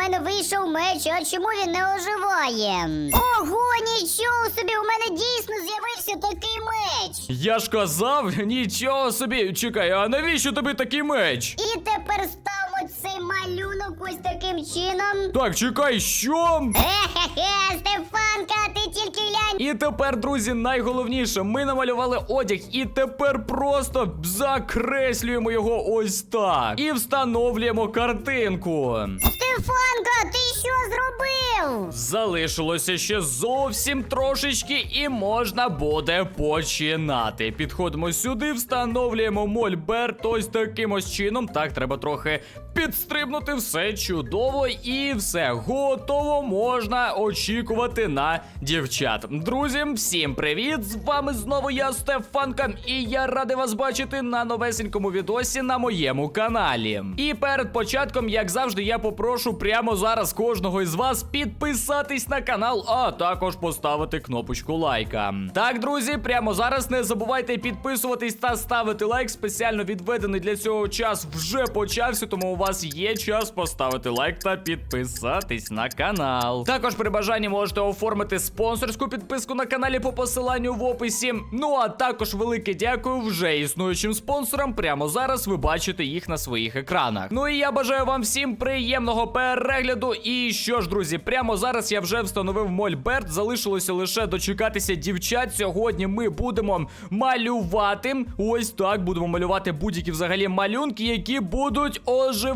мене вийшов меч, а чому він не оживає? Ого, нічого собі, у мене дійсно з'явився такий меч. Я ж казав, нічого собі. Чекай, а навіщо тобі такий меч? І тепер ставимо цей малюнок ось таким чином. Так, чекай, що? Хе-хе-хе, Стефанка, ти тільки глянь. І тепер, друзі, найголовніше, ми намалювали одяг, і тепер просто закреслюємо його ось так. І встановлюємо картинку. Стефанка, ти що зробив? Залишилося ще зовсім трошечки, і можна буде починати. Підходимо сюди, встановлюємо мольберт ось таким ось чином. Так, треба трохи підстрибнути, все чудово, і все готово. Можна очікувати на дівчат. Друзі, всім привіт! З вами знову я, Стефанка, і я радий вас бачити на новесенькому відосі на моєму каналі. І перед початком, як завжди, я попрошу прямо зараз кожного із вас підписатись на канал, а також поставити кнопочку лайка. Так, друзі, прямо зараз не забувайте підписуватись та ставити лайк. Спеціально відведений для цього час вже почався, тому у вас є час поставити лайк та підписатись на канал. Також при бажанні можете оформити спонсорську підписку на каналі по посиланню в описі. Ну а також велике дякую вже існуючим спонсорам. Прямо зараз ви бачите їх на своїх екранах. Ну і я бажаю вам всім приємного перегляду. І що ж, друзі, прямо зараз я вже встановив мольберт. Залишилося лише дочекатися дівчат. Сьогодні ми будемо малювати. Ось так будемо малювати будь-які взагалі малюнки, які будуть оживати.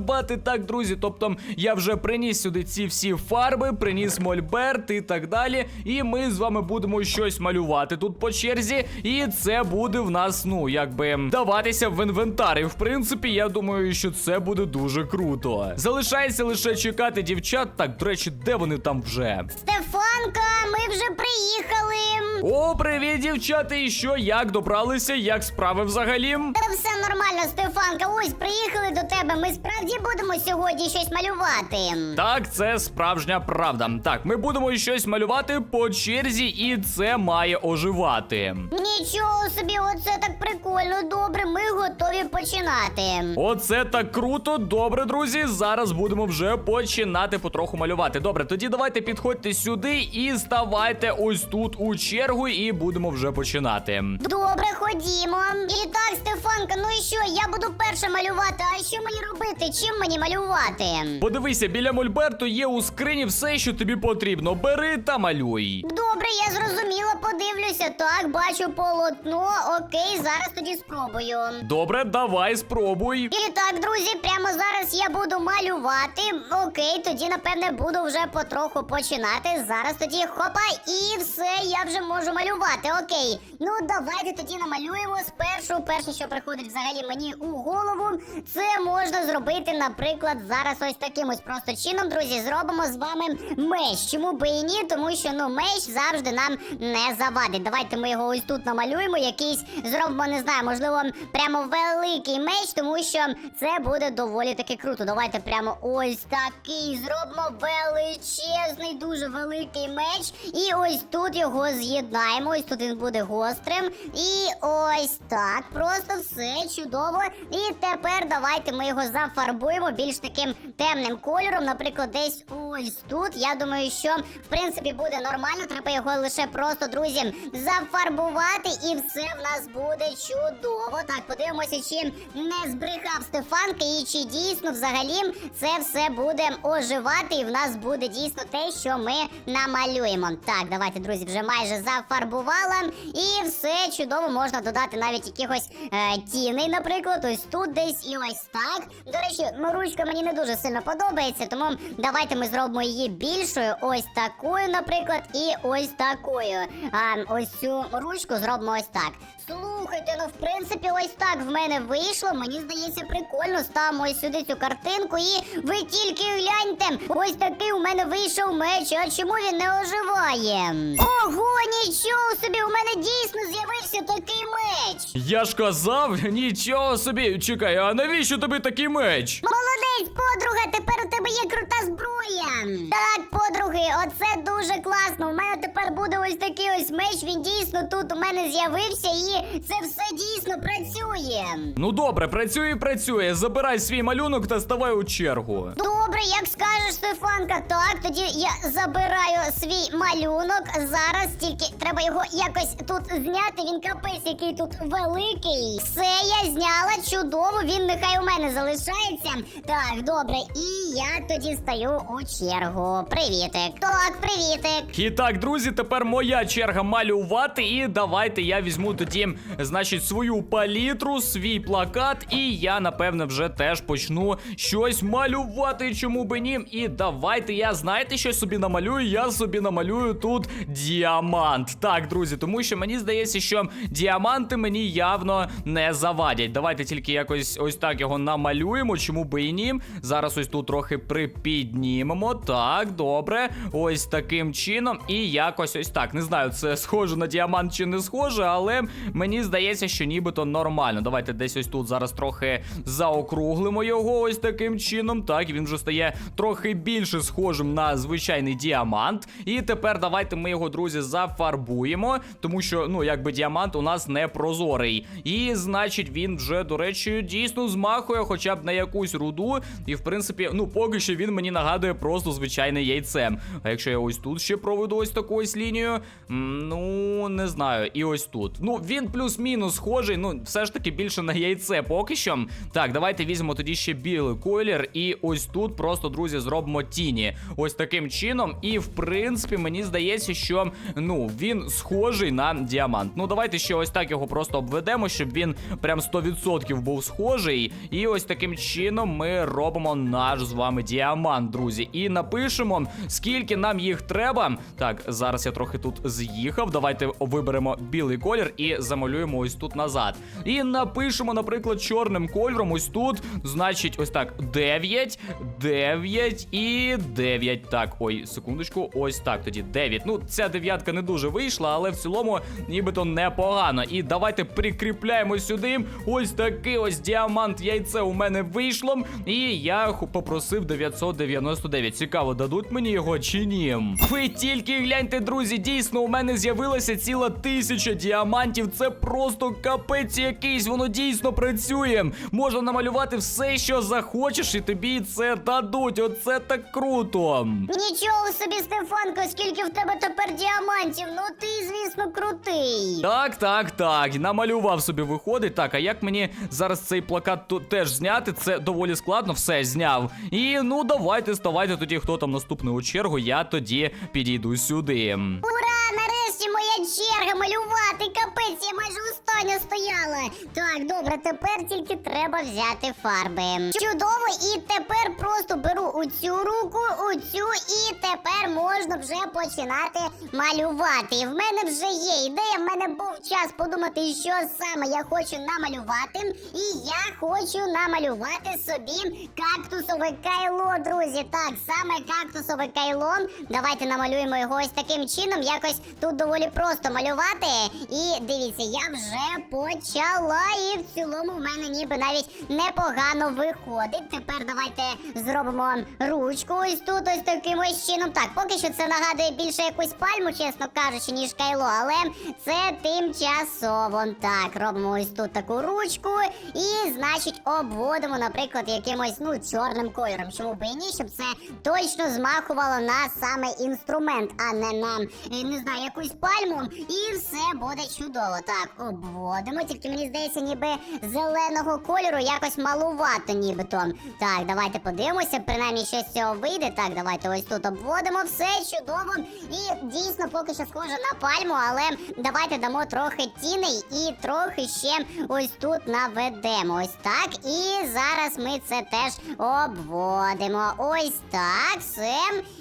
Так, друзі. Тобто я вже приніс сюди ці всі фарби, приніс мольберт і так далі. І ми з вами будемо щось малювати тут по черзі. І це буде в нас, ну, якби даватися в інвентар. І в принципі, я думаю, що це буде дуже круто. Залишається лише чекати дівчат. Так, до речі, де вони там вже? Стефанка, ми вже приїхали. О, привіт, дівчата! І що, як добралися? Як справи взагалі? Та все нормально, Стефанка. Ось приїхали до тебе. Ми справді будемо сьогодні щось малювати. Так, це справжня правда. Так, ми будемо щось малювати по черзі, і це має оживати. Нічого собі, оце так прикольно. Добре, ми готові починати. Оце так круто. Добре, друзі. Зараз будемо вже починати потроху малювати. Добре, тоді давайте підходьте сюди і ставайте ось тут у чергу, і будемо вже починати. Добре, ходімо. І так, Стефанка, ну і що? Я буду перша малювати. А що мені робити? Чим мені малювати? Подивися, біля мольберту є у скрині все, що тобі потрібно. Бери та малюй. Добре, я зрозуміла, подивлюся. Так, бачу полотно. Окей, зараз тоді спробую. Добре, давай спробуй. І так, друзі, прямо зараз я буду малювати. Окей, тоді, напевне, буду вже потроху починати. Зараз тоді хопа, і все, я вже можу малювати. Окей. Ну, давайте тоді намалюємо спершу. Перше, що приходить взагалі мені у голову, це можна зробити, наприклад, зараз ось таким ось просто чином, друзі, зробимо з вами меч. Чому би і ні? Тому що ну меч завжди нам не завадить. Давайте ми його ось тут намалюємо. Якийсь зробимо, не знаю, можливо, прямо великий меч, тому що це буде доволі таки круто. Давайте прямо ось такий зробимо величезний, дуже великий меч. І ось тут його з'єднаємо. Ось тут він буде гострим. І ось так. Просто все чудово. І тепер давайте ми його зафарбуємо більш таким темним кольором. Наприклад, десь ось тут. Я думаю, що в принципі буде нормально. Треба його лише просто, друзі, зафарбувати, і все в нас буде чудово. Так, подивимося, чи не збрехав Стефанка, і чи дійсно взагалі це все буде оживати, і в нас буде дійсно те, що ми намалюємо. Так, давайте, друзі, вже майже зафарбувала. І все чудово можна додати навіть якихось е, тіней, наприклад, ось тут десь і ось так. До речі, ну, ручка мені не дуже сильно подобається, тому давайте ми зробимо її більшою, ось такою, наприклад, і ось такою. А ось цю ручку зробимо ось так. Слухайте, ну в принципі, ось так в мене вийшло. Мені здається, прикольно. Ставимо ось сюди цю картинку, і ви тільки гляньте, ось такий у мене вийшов меч. А чому він не оживає? Ого, нічого собі! У мене дійсно з'явився такий меч. Я ж казав, нічого собі. Чекай, а навіщо тобі такий меч? Молодець, подруга, тепер у тебе є крута зброя. Так, подруги, оце дуже класно. У мене тепер буде ось такий ось меч. Він дійсно тут у мене з'явився, і це все дійсно працює. Ну добре, працює і працює. Забирай свій малюнок та ставай у чергу. Добре, як скажеш, Стефанка. Так, тоді я забираю свій малюнок. Зараз тільки треба його якось тут зняти. Він капець, який тут великий. Все, я зняла чудово. Він нехай у мене залишається. Так, добре, і я тоді стаю у чергу. Привітик. Так, привітик. І так, друзі, тепер моя черга малювати. І давайте я візьму тоді, значить, свою палітру, свій плакат, і я, напевне, вже теж почну щось малювати, чому би ні. І давайте я, знаєте, що собі намалюю? Я собі намалюю тут діамант. Так, друзі, тому що мені здається, що діаманти мені явно не завадять. Давайте тільки якось ось так його намалюємо, чому би і ні. Зараз ось тут трохи припіднімемо. Так, добре. Ось таким чином. І якось ось так. Не знаю, це схоже на діамант чи не схоже, але мені здається, що нібито нормально. Давайте десь ось тут зараз трохи заокруглимо його ось таким чином. Так, він вже стає трохи більше схожим на звичайний діамант. І тепер давайте ми його, друзі, зафарбуємо, тому що, ну, якби діамант у нас не прозорий. І значить, він вже, до речі, дійсно змахує хоча б на якусь руду. І в принципі, ну, поки що він мені нагадує просто звичайне яйце. А якщо я ось тут ще проведу ось таку ось лінію, ну не знаю, і ось тут. Ну, він плюс-мінус схожий, ну, все ж таки більше на яйце поки що. Так, давайте візьмемо тоді ще білий колір, і ось тут просто, друзі, зробимо тіні. Ось таким чином. І в принципі, мені здається, що ну він схожий на діамант. Ну, давайте ще ось так його просто обведемо, щоб він прям 100% був схожий. І ось таким чином ми робимо наш з вами діамант, друзі. І напишемо, скільки нам їх треба. Так, зараз я трохи тут з'їхав. Давайте виберемо білий колір і замалюємо ось тут назад. І напишемо, наприклад, чорним кольором. Ось тут, значить, ось так: 9, 9 і 9. Так, ой, секундочку, ось так тоді. 9. Ну, ця дев'ятка не дуже вийшла, але в цілому нібито непогано. І давайте прикріпляємо сюди. Ось такий ось діамант яйце у мене вийшло. І я попросив 999. Цікаво, дадуть мені його чи ні? Ви тільки гляньте, друзі, дійсно, у мене з'явилася ціла тисяча діамантів. Це просто капець якийсь, воно дійсно працює. Можна намалювати все, що захочеш, і тобі це дадуть. Оце так круто. Нічого собі, Стефанко, скільки в тебе тепер діамантів. Ну ти, звісно, крутий. Так, так, так. Намалював собі виходить. Так, а як мені зараз цей плакат тут теж зняти? Це доволі складно, все зняв. І ну давайте, ставайте тоді, хто там наступний у чергу. Я тоді підійду сюди. Ура! Нарешті моя черга малювати. Капець, я майже остання стояла. Так, добре, тепер тільки треба взяти фарби. Чудово, і тепер просто беру у цю руку, у цю, і тепер можна вже починати малювати. І в мене вже є ідея. В мене був час подумати, що саме я хочу намалювати. І я хочу намалювати собі кактусове кайло, друзі. Так, саме кактусове кайло. Давайте намалюємо його ось таким чином. Якось тут доволі просто малювати. І дивіться, я вже почала. І в цілому в мене ніби навіть непогано виходить. Тепер давайте зробимо ручку ось тут, ось таким чином. Так, поки що це нагадує більше якусь пальму, чесно кажучи, ніж кайло, але це тимчасово. Так, робимо ось тут таку ручку. І, значить, обводимо, наприклад, якимось ну чорним кольором. Чому би і ні, щоб це точно змахувало на саме інструмент, а не на не знаю, якусь пальму. І все буде чудово. Так, обводимо. Тільки мені здається, ніби зеленого кольору якось малувато, нібито. Так, давайте подивимося, принаймні щось з цього вийде. Так, давайте ось тут обводимо все чудово. І дійсно поки що схоже на пальму, але давайте дамо трохи тіней і трохи ще ось тут наведемо. Ось так. І зараз ми це теж обводимо. Ось так, все.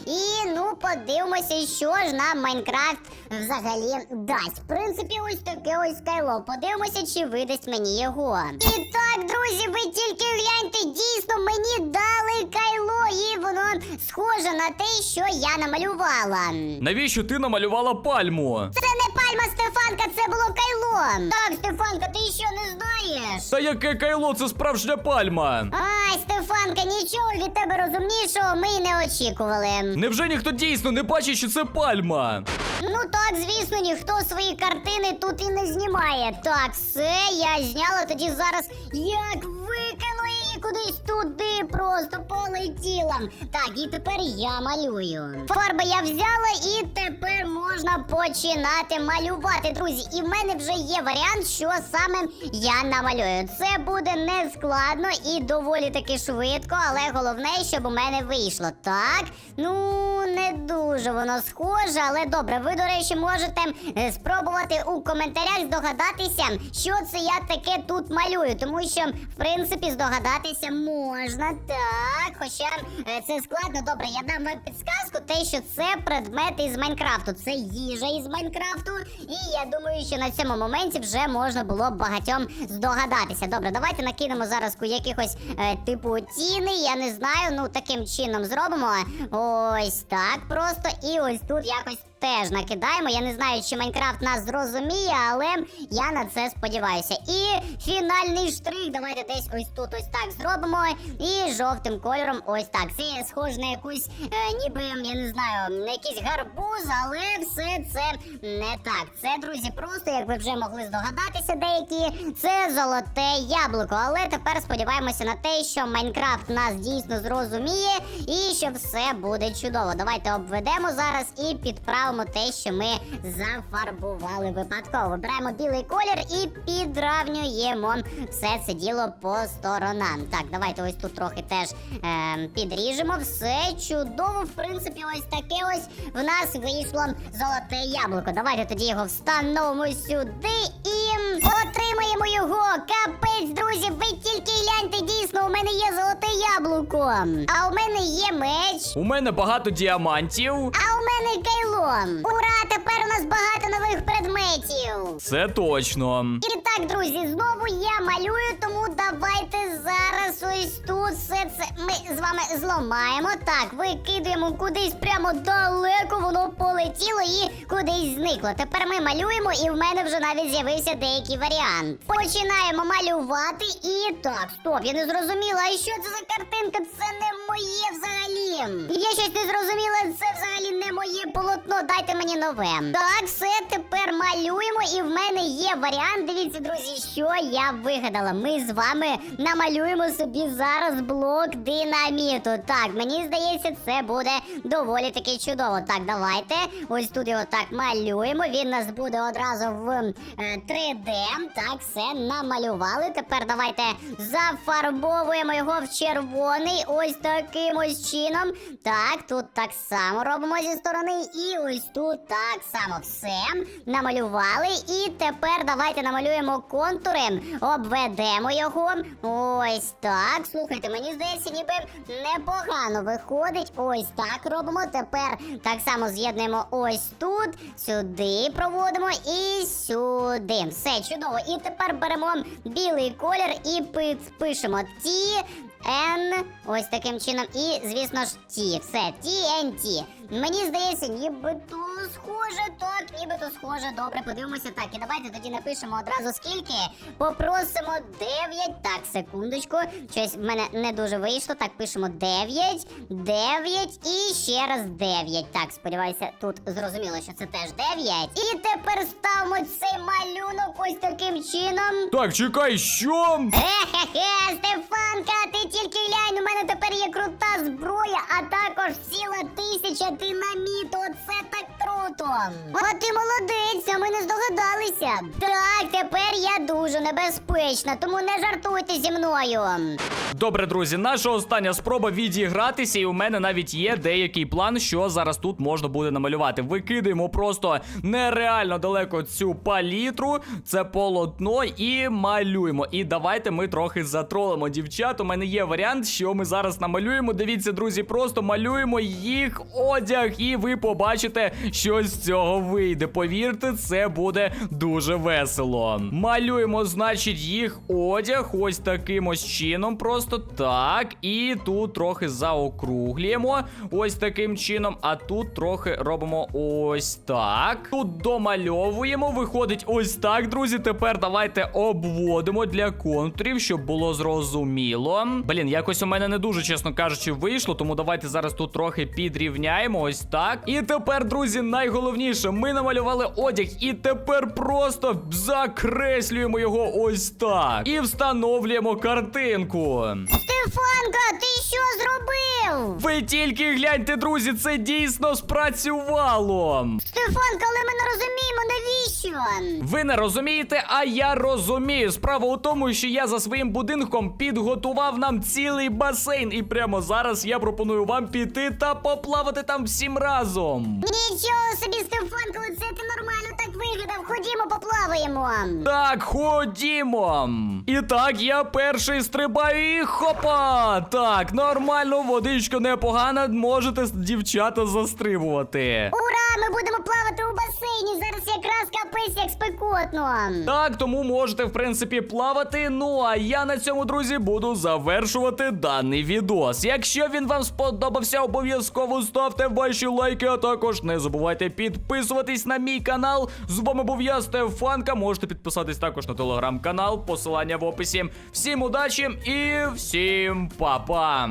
І ну подивимося, що ж нам Майнкрафт взагалі дасть. В принципі, ось таке ось кайло. Подивимося, чи видасть мені його. І так, друзі, ви тільки гляньте, дійсно мені дали кайло, і воно схоже на те, що я намалювала. Навіщо ти намалювала пальму? Це пальма, Стефанка, це було кайло. Так, Стефанка, ти що не знаєш? Та яке кайло, це справжня пальма. Ай, Стефанка, нічого від тебе розумнішого ми й не очікували. Невже ніхто дійсно не бачить, що це пальма? Ну так, звісно, ніхто свої картини тут і не знімає. Так, все, я зняла тоді зараз. Як викину кудись туди, просто полетіла. Так, і тепер я малюю. Фарби я взяла, і тепер можна починати малювати, друзі. І в мене вже є варіант, що саме я намалюю. Це буде не складно і доволі таки швидко, але головне, щоб у мене вийшло. Так, ну не дуже воно схоже, але добре. Ви, до речі, можете е, спробувати у коментарях здогадатися, що це я таке тут малюю, тому що, в принципі, здогадатися можна. Так, хоча е, це складно. Добре, я дам вам підсказку, те, що це предмети із Майнкрафту. Це їжа із Майнкрафту. І я думаю, що на цьому моменті вже можна було б багатьом здогадатися. Добре, давайте накинемо зараз якихось е, типу тіни. Я не знаю. Ну таким чином зробимо. Ось так просто. І ось тут якось. Теж накидаємо. Я не знаю, чи Майнкрафт нас зрозуміє, але я на це сподіваюся. І фінальний штрих. Давайте десь ось тут ось так зробимо. І жовтим кольором ось так. Це схоже на якусь, е, ніби, я не знаю, на якийсь гарбуз, але все це не так. Це, друзі, просто, як ви вже могли здогадатися, деякі, це золоте яблуко. Але тепер сподіваємося на те, що Майнкрафт нас дійсно зрозуміє і що все буде чудово. Давайте обведемо зараз і підправимо те, що ми зафарбували випадково. Вибираємо білий колір і підравнюємо все це діло по сторонам. Так, давайте ось тут трохи теж ем, підріжемо. Все чудово. В принципі, ось таке ось в нас вийшло золоте яблуко. Давайте тоді його встановимо сюди і отримаємо його. Капець, друзі, ви тільки гляньте, дійсно, у мене є золоте яблуко. А у мене є меч. У мене багато діамантів. А у мене кайло. Ура! Тепер у нас багато нових предметів. Це точно. І так, друзі, знову я малюю, тому давайте зараз ось тут все це ми з вами зламаємо. Так, викидуємо кудись прямо далеко, воно полетіло і кудись зникло. Тепер ми малюємо, і в мене вже навіть з'явився деякий варіант. Починаємо малювати і так, стоп, я не зрозуміла. А що це за картинка? Це не моє взагалі. Я щось не зрозуміла, це взагалі не моє полотно. Дайте мені нове. Так, все тепер малюємо, і в мене є варіант. Дивіться, друзі, що я вигадала. Ми з вами намалюємо собі зараз блок динаміту. Так, мені здається, це буде доволі таки чудово. Так, давайте. Ось тут його так малюємо. Він нас буде одразу в е, 3D. Так, все намалювали. Тепер давайте зафарбовуємо його в червоний. Ось таким ось чином. Так, тут так само робимо зі сторони. І ось тут так само все намалювали. І тепер давайте намалюємо контури, обведемо його. Ось так. Слухайте, мені здається, ніби непогано виходить. Ось так робимо. Тепер так само з'єднуємо ось тут, сюди проводимо і сюди. Все чудово. І тепер беремо білий колір і пишемо Ті. N, ось таким чином, і, звісно ж, Ті. Все, TNT. Мені здається, нібито схоже, так, нібито схоже. Добре, подивимося. Так, і давайте тоді напишемо одразу скільки. Попросимо 9. Так, секундочку. Щось в мене не дуже вийшло. Так, пишемо 9, 9 і ще раз 9. Так, сподіваюся, тут зрозуміло, що це теж 9. І тепер ставимо цей малюнок ось таким чином. Так, чекай, що? Хе-хе-хе, Стефанка, ти тільки глянь, у мене тепер є крута зброя, а також ціла тисяча динаміту. Оце так круто. А ти молодець, а ми не здогадалися. Так, тепер я дуже небезпечна, тому не жартуйте зі мною. Добре, друзі, наша остання спроба відігратися, і у мене навіть є деякий план, що зараз тут можна буде намалювати. Викидаємо просто нереально далеко цю палітру, це полотно, і малюємо. І давайте ми трохи затролимо дівчат. У мене є варіант, що ми зараз намалюємо. Дивіться, друзі, просто малюємо їх одяг, і ви побачите, що що з цього вийде. Повірте, це буде дуже весело. Малюємо, значить, їх одяг ось таким ось чином. Просто так. І тут трохи заокруглюємо. Ось таким чином. А тут трохи робимо ось так. Тут домальовуємо. Виходить ось так, друзі. Тепер давайте обводимо для контурів, щоб було зрозуміло. Блін, якось у мене не дуже, чесно кажучи, вийшло. Тому давайте зараз тут трохи підрівняємо. Ось так. І тепер, друзі, найголовніше, ми намалювали одяг, і тепер просто закреслюємо його ось так. І встановлюємо картинку. Стефанка, ти що зробив? Ви тільки гляньте, друзі, це дійсно спрацювало. Стефанка, але ми не розуміємо, навіщо? Ви не розумієте, а я розумію. Справа у тому, що я за своїм будинком підготував нам цілий басейн, і прямо зараз я пропоную вам піти та поплавати там всім разом. Нічого собі, Стефанка, оце ти нормально так вигадав. Ходімо, поплаваємо. Так, ходімо. І так, я перший стрибаю і хопа! Так, нормально, водичка непогана, можете дівчата застрибувати. Ура! Ми будемо плавати у басейні. Зараз капець як спекотно. Так, тому можете, в принципі, плавати. Ну а я на цьому, друзі, буду завершувати даний відос. Якщо він вам сподобався, обов'язково ставте ваші лайки, а також не забувайте підписуватись на мій канал. З вами був я, Стефанка. Можете підписатись також на телеграм-канал, посилання в описі. Всім удачі і всім па-па!